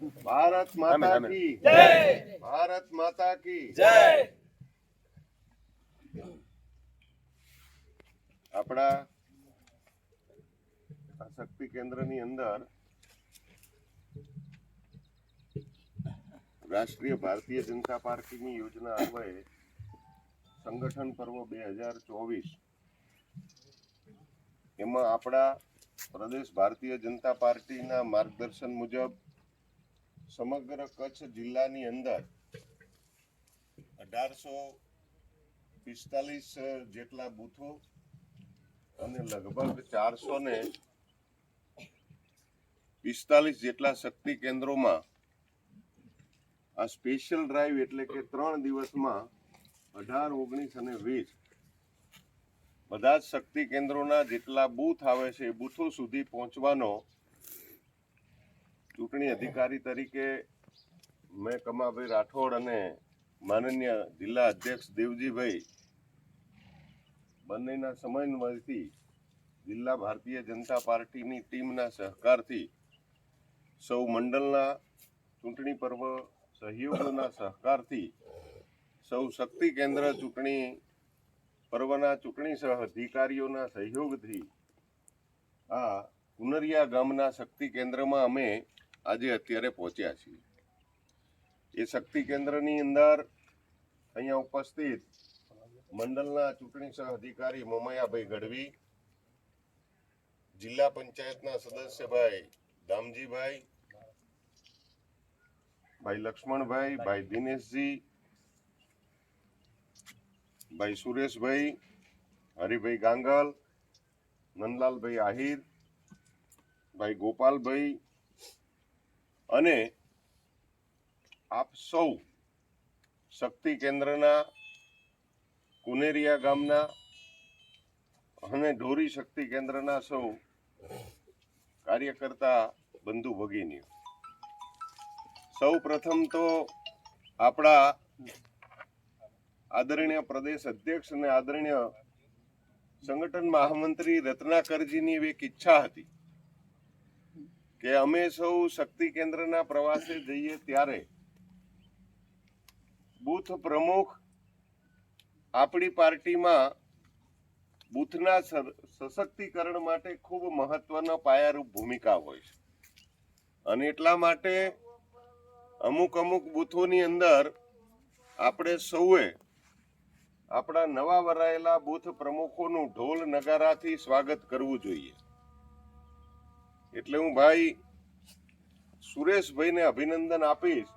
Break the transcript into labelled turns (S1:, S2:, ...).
S1: ભારત માતા. કી.
S2: જય!
S1: ભારત માતા કી.
S2: જય!
S1: આપણા આ શક્તિ કેન્દ્રની અંદર રાષ્ટ્રીય ભારતીય જનતા પાર્ટીની યોજના અન્વયે સંગઠન પર્વ બે હજાર ચોવીસ. એમાં આપણા પ્રદેશ ભારતીય જનતા પાર્ટીના માર્ગદર્શન મુજબ સમગ્ર કચ્છ જિલ્લાની અંદર અઢારસો પિસ્તાલીસ જેટલા બૂથો અને લગભગ ચારસો ને પિસ્તાલીસ જેટલા શક્તિ કેન્દ્રોમાં આ સ્પેશિયલ ડ્રાઈવ એટલે કે ત્રણ દિવસમાં અઢાર, ઓગણીસ અને વીસ બધા જ શક્તિ કેન્દ્રોના જેટલા બૂથ આવે છે એ બૂથો સુધી પહોંચવાનો ચૂંટણી અધિકારી તરીકે મેં કમાભાઈ રાઠોડ અને માનનીય જિલ્લા અધ્યક્ષ દેવજીભાઈ બંનેના સમન્વયથી જિલ્લા ભારતીય જનતા પાર્ટીની ટીમના સહકારથી સૌ મંડળના ચૂંટણી પર્વ સહયોગના સહકારથી સૌ શક્તિ કેન્દ્ર ચૂંટણી પર્વના ચૂંટણી સહ અધિકારીઓના સહયોગથી આ કુનરિયા ગામના શક્તિ કેન્દ્રમાં અમે આજે અત્યારે પહોંચ્યા છીએ. એ શક્તિ કેન્દ્રની અંદર અહીંયા ઉપસ્થિત મંડળના ચૂંટણી સહ અધિકારી મોમયાભાઈ ગઢવી, જિલ્લા પંચાયતના સદસ્યભાઈ દામજીભાઈ, ભાઈ લક્ષ્મણભાઈ, ભાઈ દિનેશજી, ભાઈ સુરેશભાઈ, હરિભાઈ ગાંગલ, નંદલાલભાઈ આહિર, ભાઈ ગોપાલભાઈ અને આપ સૌ શક્તિ કેન્દ્રના કુનેરિયા ગામના અને ઢોરી શક્તિ કેન્દ્રના સૌ કાર્યકર્તા બંધુ ભગીનીઓ. સૌ પ્રથમ તો આપણા આદરણીય પ્રદેશ અધ્યક્ષ અને આદરણીય સંગઠન મહામંત્રી રત્નાકરજીની એક ઈચ્છા હતી. કે અમે સૌ શક્તિ કેન્દ્રના પ્રવાસે જઈએ ત્યારે બૂથ પ્રમુખ આપણી પાર્ટીમાં બૂથના સશક્તિકરણ માટે ખૂબ મહત્વનો પાયારૂપ ભૂમિકા હોય છે. અને એટલા માટે અમુક અમુક બૂથોની અંદર આપણે સૌએ આપણા નવા વરાયેલા બૂથ પ્રમુખોનું ઢોલ નગારાથી સ્વાગત કરવું જોઈએ. એટલે હું ભાઈ સુરેશભાઈને અભિનંદન આપીશ.